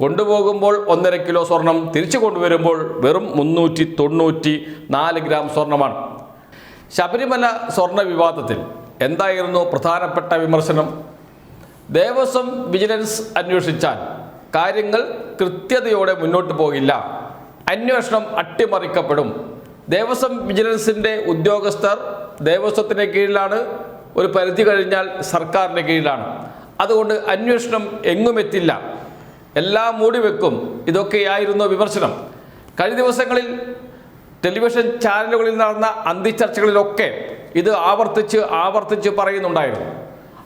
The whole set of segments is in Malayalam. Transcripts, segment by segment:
കൊണ്ടുപോകുമ്പോൾ ഒന്നര കിലോ സ്വർണം തിരിച്ചു കൊണ്ടുവരുമ്പോൾ വെറും മുന്നൂറ്റി തൊണ്ണൂറ്റി നാല് ഗ്രാം സ്വർണമാണ്. ശബരിമല സ്വർണ വിവാദത്തിൽ എന്തായിരുന്നു പ്രധാനപ്പെട്ട വിമർശനം? ദേവസ്വം വിജിലൻസ് അന്വേഷിച്ചാൽ കാര്യങ്ങൾ കൃത്യതയോടെ മുന്നോട്ട് പോകില്ല. അന്വേഷണം അട്ടിമറിക്കപ്പെടും. ദേവസ്വം വിജിലൻസിന്റെ ഉദ്യോഗസ്ഥർ ദേവസ്വത്തിന്റെ കീഴിലാണ് ഒരു പരിധി കഴിഞ്ഞാൽ സർക്കാരിന്റെ കീഴിലാണ്. അതുകൊണ്ട് അന്വേഷണം എങ്ങുമെത്തില്ല. എല്ലാം മൂടി വെക്കും. ഇതൊക്കെയായിരുന്നു വിമർശനം. കഴിഞ്ഞ ദിവസങ്ങളിൽ ടെലിവിഷൻ ചാനലുകളിൽ നടന്ന അന്തിച്ചർച്ചകളിലൊക്കെ ഇത് ആവർത്തിച്ച് ആവർത്തിച്ച് പറയുന്നുണ്ടായിരുന്നു.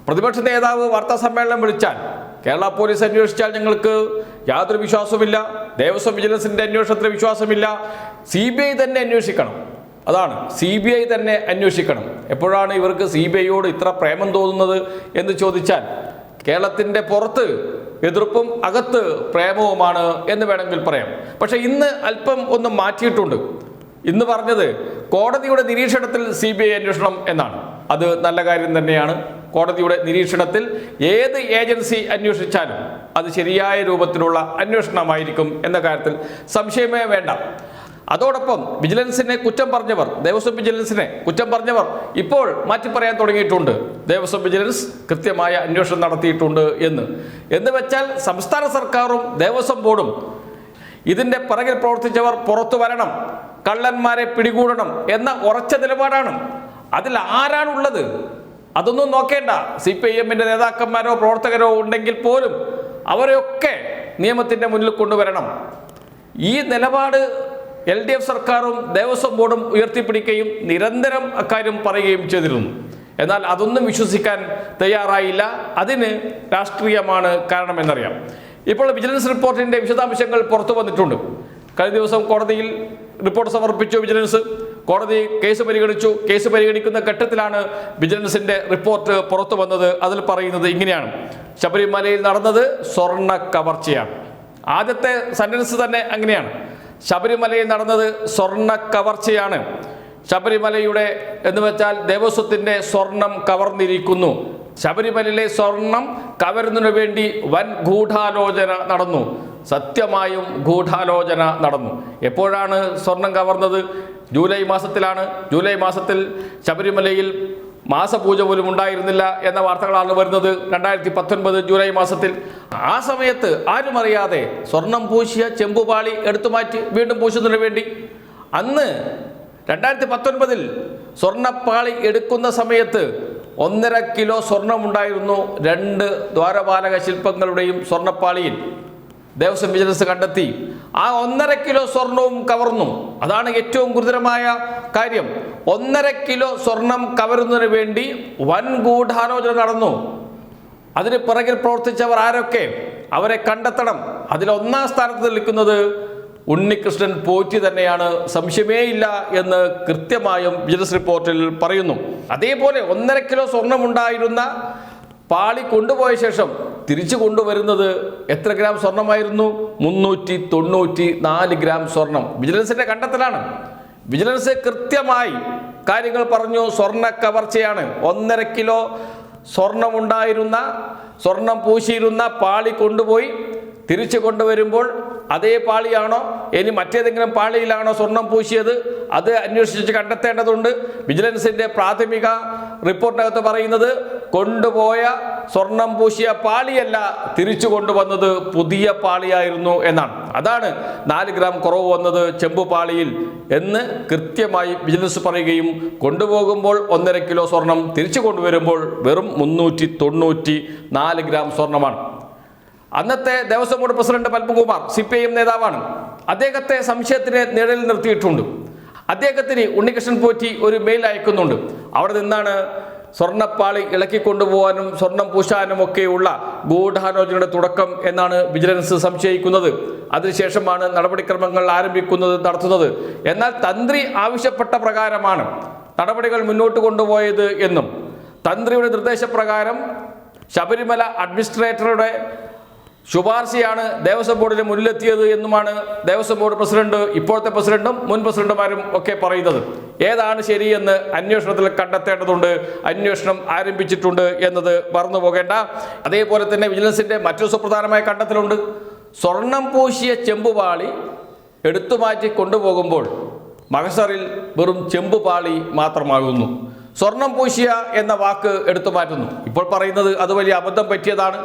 പ്രതിപക്ഷ നേതാവ് വാർത്താ സമ്മേളനം വിളിച്ചാൽ കേരള പോലീസ് അന്വേഷിച്ചാൽ ഞങ്ങൾക്ക് യാതൊരു വിശ്വാസവുമില്ല. ദേവസ്വം വിജിലൻസിന്റെ അന്വേഷണത്തിൽ വിശ്വാസമില്ല. സി ബി ഐ തന്നെ അന്വേഷിക്കണം. അതാണ് സി ബി ഐ തന്നെ അന്വേഷിക്കണം. എപ്പോഴാണ് ഇവർക്ക് സി ബി ഐയോട് ഇത്ര പ്രേമം തോന്നുന്നത് എന്ന് ചോദിച്ചാൽ കേരളത്തിന്റെ പുറത്ത് എതിർപ്പും അകത്ത് പ്രേമവുമാണ് എന്ന് വേണമെങ്കിൽ പറയാം. പക്ഷെ ഇന്ന് അല്പം ഒന്ന് മാറ്റിയിട്ടുണ്ട്. ഇന്ന് പറഞ്ഞത് കോടതിയുടെ നിരീക്ഷണത്തിൽ സി ബി ഐ അന്വേഷണം എന്നാണ്. അത് നല്ല കാര്യം തന്നെയാണ്. കോടതിയുടെ നിരീക്ഷണത്തിൽ ഏത് ഏജൻസി അന്വേഷിച്ചാലും അത് ശരിയായ രൂപത്തിലുള്ള അന്വേഷണമായിരിക്കും എന്ന കാര്യത്തിൽ സംശയമേ വേണ്ട. അതോടൊപ്പം വിജിലൻസിനെ കുറ്റം പറഞ്ഞവർ ദേവസ്വം വിജിലൻസിനെ കുറ്റം പറഞ്ഞവർ ഇപ്പോൾ മാറ്റി പറയാൻ തുടങ്ങിയിട്ടുണ്ട്. ദേവസ്വം വിജിലൻസ് കൃത്യമായ അന്വേഷണം നടത്തിയിട്ടുണ്ട് എന്ന്. എന്ന് വെച്ചാൽ സംസ്ഥാന സർക്കാരും ദേവസ്വം ബോർഡും ഇതിന്റെ പിറകിൽ പ്രവർത്തിച്ചവർ പുറത്തു വരണം കള്ളന്മാരെ പിടികൂടണം എന്ന ഉറച്ച നിലപാടാണ്. അതിൽ ആരാണുള്ളത്? അതൊന്നും നോക്കേണ്ട. സി പി ഐ എമ്മിന്റെ നേതാക്കന്മാരോ പ്രവർത്തകരോ ഉണ്ടെങ്കിൽ പോലും അവരെയൊക്കെ നിയമത്തിന്റെ മുന്നിൽ കൊണ്ടുവരണം. ഈ നിലപാട് എൽ ഡി എഫ് സർക്കാരും ദേവസ്വം ബോർഡും ഉയർത്തിപ്പിടിക്കുകയും നിരന്തരം അക്കാര്യം പറയുകയും ചെയ്തിരുന്നു. എന്നാൽ അതൊന്നും വിശ്വസിക്കാൻ തയ്യാറായില്ല. അതിന് രാഷ്ട്രീയമാണ് കാരണമെന്നറിയാം. ഇപ്പോൾ വിജിലൻസ് റിപ്പോർട്ടിന്റെ വിശദാംശങ്ങൾ പുറത്തു വന്നിട്ടുണ്ട്. കഴിഞ്ഞ ദിവസം കോടതിയിൽ റിപ്പോർട്ട് സമർപ്പിച്ചു വിജിലൻസ്. കോടതി കേസ് പരിഗണിച്ചു. കേസ് പരിഗണിക്കുന്ന ഘട്ടത്തിലാണ് വിജിലൻസിന്റെ റിപ്പോർട്ട് പുറത്തു വന്നത്. അതിൽ പറയുന്നത് ഇങ്ങനെയാണ്. ശബരിമലയിൽ നടന്നത് സ്വർണ കവർച്ചയാണ്. ആദ്യത്തെ സെന്റൻസ് തന്നെ അങ്ങനെയാണ്. ശബരിമലയിൽ നടന്നത് സ്വർണ കവർച്ചയാണ്. ശബരിമലയുടെ എന്ന് വെച്ചാൽ ദേവസ്വത്തിന്റെ സ്വർണം കവർന്നിരിക്കുന്നു. ശബരിമലയിലെ സ്വർണം കവരുന്നതിനു വേണ്ടി വൻ ഗൂഢാലോചന നടന്നു. സത്യമായും ഗൂഢാലോചന നടന്നു. എപ്പോഴാണ് സ്വർണം കവർന്നത്? ജൂലൈ മാസത്തിലാണ്. ജൂലൈ മാസത്തിൽ ശബരിമലയിൽ മാസപൂജ പോലും ഉണ്ടായിരുന്നില്ല എന്ന വാർത്തകളാണ് വരുന്നത് രണ്ടായിരത്തി പത്തൊൻപത് ജൂലൈ മാസത്തിൽ. ആ സമയത്ത് ആരും അറിയാതെ സ്വർണം പൂശിയ ചെമ്പുപാളി എടുത്തു മാറ്റി വീണ്ടും പൂശുന്നതിന് വേണ്ടി. അന്ന് രണ്ടായിരത്തി പത്തൊൻപതിൽ സ്വർണപ്പാളി എടുക്കുന്ന സമയത്ത് ഒന്നര കിലോ സ്വർണമുണ്ടായിരുന്നു രണ്ട് ദ്വാരപാലക ശില്പങ്ങളുടെയും സ്വർണപ്പാളിയിൽ ദേവസ്വം വിജിലൻസ് കണ്ടെത്തി. ആ ഒന്നര കിലോ സ്വർണവും കവർന്നു. അതാണ് ഏറ്റവും ഗുരുതരമായ കാര്യം. ഒന്നര കിലോ സ്വർണം കവരുന്നതിന് വേണ്ടി വൻ ഗൂഢാലോചന നടന്നു. അതിന് പിറകിൽ പ്രവർത്തിച്ചവർ ആരൊക്കെ? അവരെ കണ്ടെത്തണം. അതിൽ ഒന്നാം സ്ഥാനത്ത് നിൽക്കുന്നത് ഉണ്ണികൃഷ്ണൻ പോറ്റി തന്നെയാണ്. സംശയമേയില്ല എന്ന് കൃത്യമായും വിജിലൻസ് റിപ്പോർട്ടിൽ പറയുന്നു. അതേപോലെ ഒന്നര കിലോ സ്വർണമുണ്ടായിരുന്ന പാളി കൊണ്ടുപോയ ശേഷം തിരിച്ചു കൊണ്ടുവരുന്നത് എത്ര ഗ്രാം സ്വർണമായിരുന്നു? മുന്നൂറ്റി തൊണ്ണൂറ്റി നാല് ഗ്രാം സ്വർണം. വിജിലൻസിന്റെ കണ്ടെത്തലാണ്. വിജിലൻസ് കൃത്യമായി കാര്യങ്ങൾ പറഞ്ഞു. സ്വർണ കവർച്ചയാണ്. ഒന്നര കിലോ സ്വർണമുണ്ടായിരുന്ന സ്വർണം പൂശിയിരുന്ന പാളി കൊണ്ടുപോയി തിരിച്ചു കൊണ്ടുവരുമ്പോൾ അതേ പാളിയാണോ? ഇനി മറ്റേതെങ്കിലും പാളിയിലാണോ സ്വർണം പൂശിയത്? അത് അന്വേഷിച്ച് കണ്ടെത്തേണ്ടതുണ്ട്. വിജിലൻസിന്റെ പ്രാഥമിക റിപ്പോർട്ടിനകത്ത് പറയുന്നത് കൊണ്ടുപോയ സ്വർണം പൂശിയ പാളിയല്ല തിരിച്ചു കൊണ്ടുവന്നത് പുതിയ പാളിയായിരുന്നു എന്നാണ്. അതാണ് നാല് ഗ്രാം കുറവ് വന്നത് ചെമ്പു പാളിയിൽ എന്ന് കൃത്യമായി ബിജിനസ് പറയുകയും കൊണ്ടുപോകുമ്പോൾ ഒന്നര കിലോ സ്വർണം തിരിച്ചു കൊണ്ടുവരുമ്പോൾ വെറും മുന്നൂറ്റി തൊണ്ണൂറ്റി നാല് ഗ്രാം സ്വർണമാണ്. അന്നത്തെ Devaswom board president Padmakumar C P I M നേതാവാണ്. അദ്ദേഹത്തെ സംശയത്തിന് നിഴലിൽ നിർത്തിയിട്ടുണ്ട്. അദ്ദേഹത്തിന് ഉണ്ണികൃഷ്ണൻ പോറ്റി ഒരു മെയിൽ അയക്കുന്നുണ്ട്. അവിടെ നിന്നാണ് സ്വർണപ്പാളി ഇളക്കിക്കൊണ്ടുപോകാനും സ്വർണം പൂശാനും ഒക്കെയുള്ള ഗൂഢാലോചനയുടെ തുടക്കം എന്നാണ് വിജിലൻസ് സംശയിക്കുന്നത്. അതിനുശേഷമാണ് നടപടിക്രമങ്ങൾ ആരംഭിക്കുന്നത് നടത്തുന്നത്. എന്നാൽ തന്ത്രി ആവശ്യപ്പെട്ട പ്രകാരമാണ് നടപടികൾ മുന്നോട്ട് കൊണ്ടുപോയത് എന്നും തന്ത്രിയുടെ നിർദ്ദേശപ്രകാരം ശബരിമല അഡ്മിനിസ്ട്രേറ്ററുടെ ശുപാർശയാണ് ദേവസ്വം ബോർഡിന് മുന്നിലെത്തിയത് എന്നുമാണ് ദേവസ്വം ബോർഡ് പ്രസിഡന്റ് ഇപ്പോഴത്തെ പ്രസിഡന്റും മുൻ പ്രസിഡന്റുമാരും ഒക്കെ പറയുന്നത്. ഏതാണ് ശരിയെന്ന് അന്വേഷണത്തിൽ കണ്ടെത്തേണ്ടതുണ്ട് അന്വേഷണം ആരംഭിച്ചിട്ടുണ്ട് എന്നത് മറന്നു പോകേണ്ട. അതേപോലെ തന്നെ വിജിലൻസിന്റെ മറ്റു സുപ്രധാനമായ കണ്ടെത്തലുണ്ട്. സ്വർണം പൂശിയ ചെമ്പുപാളി എടുത്തു മാറ്റി കൊണ്ടുപോകുമ്പോൾ മഹസറിൽ വെറും ചെമ്പുപാളി മാത്രമാകുന്നു. സ്വർണം പൂശിയ എന്ന വാക്ക് എടുത്തു മാറ്റുന്നു. ഇപ്പോൾ പറയുന്നത് അത് വലിയ അബദ്ധം പറ്റിയതാണ്.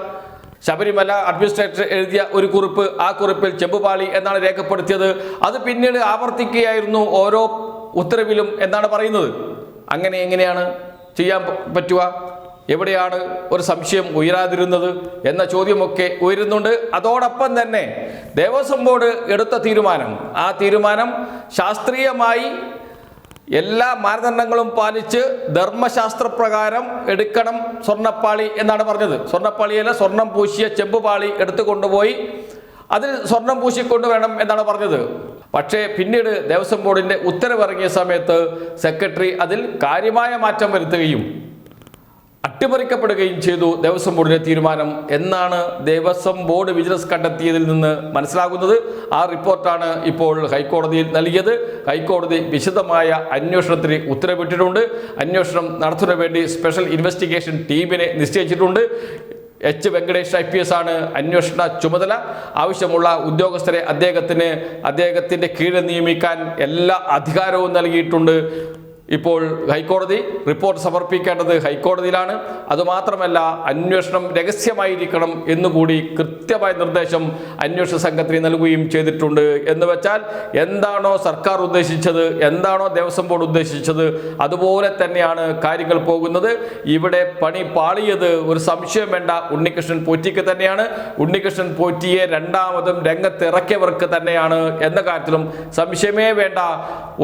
ശബരിമല അഡ്മിനിസ്ട്രേറ്റർ എഴുതിയ ഒരു കുറിപ്പ് ആ കുറിപ്പിൽ ചെമ്പുപാളി എന്നാണ് രേഖപ്പെടുത്തിയത്. അത് പിന്നീട് ആവർത്തിക്കുകയായിരുന്നു ഓരോ ഉത്തരവിലും എന്നാണ് പറയുന്നത്. അങ്ങനെ എങ്ങനെയാണ് ചെയ്യാൻ പറ്റുക? എവിടെയാണ് ഒരു സംശയം ഉയരാതിരുന്നത് എന്ന ചോദ്യമൊക്കെ ഉയരുന്നുണ്ട്. അതോടൊപ്പം തന്നെ ദേവസ്വം ബോർഡ് എടുത്ത തീരുമാനം. ആ തീരുമാനം ശാസ്ത്രീയമായി എല്ലാ മാനദണ്ഡങ്ങളും പാലിച്ച് ധർമ്മശാസ്ത്രപ്രകാരം എടുക്കണം സ്വർണപ്പാളി എന്നാണ് പറഞ്ഞത്. സ്വർണപ്പാളിയല്ല സ്വർണം പൂശിയ ചെമ്പുപാളി എടുത്തു കൊണ്ടുപോയി അതിൽ സ്വർണം പൂശിക്കൊണ്ട് വേണം എന്നാണ് പറഞ്ഞത്. പക്ഷേ പിന്നീട് ദേവസ്വം ബോർഡിന്റെ ഉത്തരവിറങ്ങിയ സമയത്ത് സെക്രട്ടറി അതിൽ കാര്യമായ മാറ്റം വരുത്തുകയും അട്ടിമറിക്കപ്പെടുകയും ചെയ്തു ദേവസ്വം ബോർഡിന്റെ തീരുമാനം എന്നാണ് ദേവസ്വം ബോർഡ് വിജിലൻസ് കണ്ടെത്തിയതിൽ നിന്ന് മനസ്സിലാകുന്നത്. ആ റിപ്പോർട്ടാണ് ഇപ്പോൾ ഹൈക്കോടതിയിൽ നൽകിയത്. ഹൈക്കോടതി വിശദമായ അന്വേഷണത്തിന് ഉത്തരവിട്ടിട്ടുണ്ട്. അന്വേഷണം നടത്തുന്നതിന് വേണ്ടി സ്പെഷ്യൽ ഇൻവെസ്റ്റിഗേഷൻ ടീമിനെ നിശ്ചയിച്ചിട്ടുണ്ട്. H Venkatesh I P S ആണ് അന്വേഷണ ചുമതല. ആവശ്യമുള്ള ഉദ്യോഗസ്ഥരെ അദ്ദേഹത്തിന് അദ്ദേഹത്തിന്റെ കീഴിൽ നിയമിക്കാൻ എല്ലാ അധികാരവും നൽകിയിട്ടുണ്ട്. ഇപ്പോൾ ഹൈക്കോടതി റിപ്പോർട്ട് സമർപ്പിക്കേണ്ടത് ഹൈക്കോടതിയിലാണ്. അതുമാത്രമല്ല അന്വേഷണം രഹസ്യമായിരിക്കണം എന്നുകൂടി കൃത്യമായ നിർദ്ദേശം അന്വേഷണ സംഘത്തിന് നൽകുകയും ചെയ്തിട്ടുണ്ട്. എന്ന് വെച്ചാൽ എന്താണോ സർക്കാർ ഉദ്ദേശിച്ചത് എന്താണോ ദേവസ്വം ബോർഡ് ഉദ്ദേശിച്ചത് അതുപോലെ തന്നെയാണ് കാര്യങ്ങൾ പോകുന്നത്. ഇവിടെ പണി പാളിയത് ഒരു സംശയം വേണ്ട ഉണ്ണികൃഷ്ണൻ പോറ്റിക്ക് തന്നെയാണ്. ഉണ്ണികൃഷ്ണൻ പോറ്റിയെ രണ്ടാമതും രംഗത്തിറക്കിയവർക്ക് തന്നെയാണ് എന്ന കാര്യത്തിലും സംശയമേ വേണ്ട.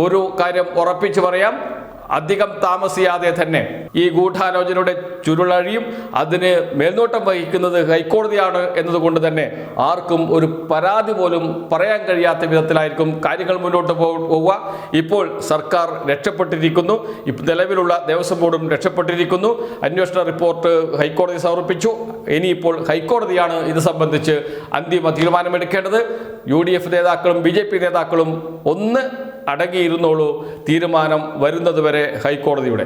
ഒരു കാര്യം ഉറപ്പിച്ചു പറയാം അധികം താമസിയാതെ തന്നെ ഈ ഗൂഢാലോചനയുടെ ചുരുളഴിയും അതിന് മേൽനോട്ടം വഹിക്കുന്നത് ഹൈക്കോടതിയാണ് എന്നതുകൊണ്ട് തന്നെ ആർക്കും ഒരു പരാതി പോലും പറയാൻ കഴിയാത്ത വിധത്തിലായിരിക്കും കാര്യങ്ങൾ മുന്നോട്ട് പോവുക. ഇപ്പോൾ സർക്കാർ രക്ഷപ്പെട്ടിരിക്കുന്നു. നിലവിലുള്ള ദേവസ്വം ബോർഡും രക്ഷപ്പെട്ടിരിക്കുന്നു. അന്വേഷണ റിപ്പോർട്ട് ഹൈക്കോടതി സമർപ്പിച്ചു. ഇനിയിപ്പോൾ ഹൈക്കോടതിയാണ് ഇത് സംബന്ധിച്ച് അന്തിമ തീരുമാനമെടുക്കേണ്ടത്. യു ഡി എഫ് നേതാക്കളും ബി ജെ പി നേതാക്കളും ഒന്ന് അടങ്ങിയിരുന്നോളൂ. തീരുമാനം വരുന്നതുവരെ ഹൈക്കോടതിയുടെ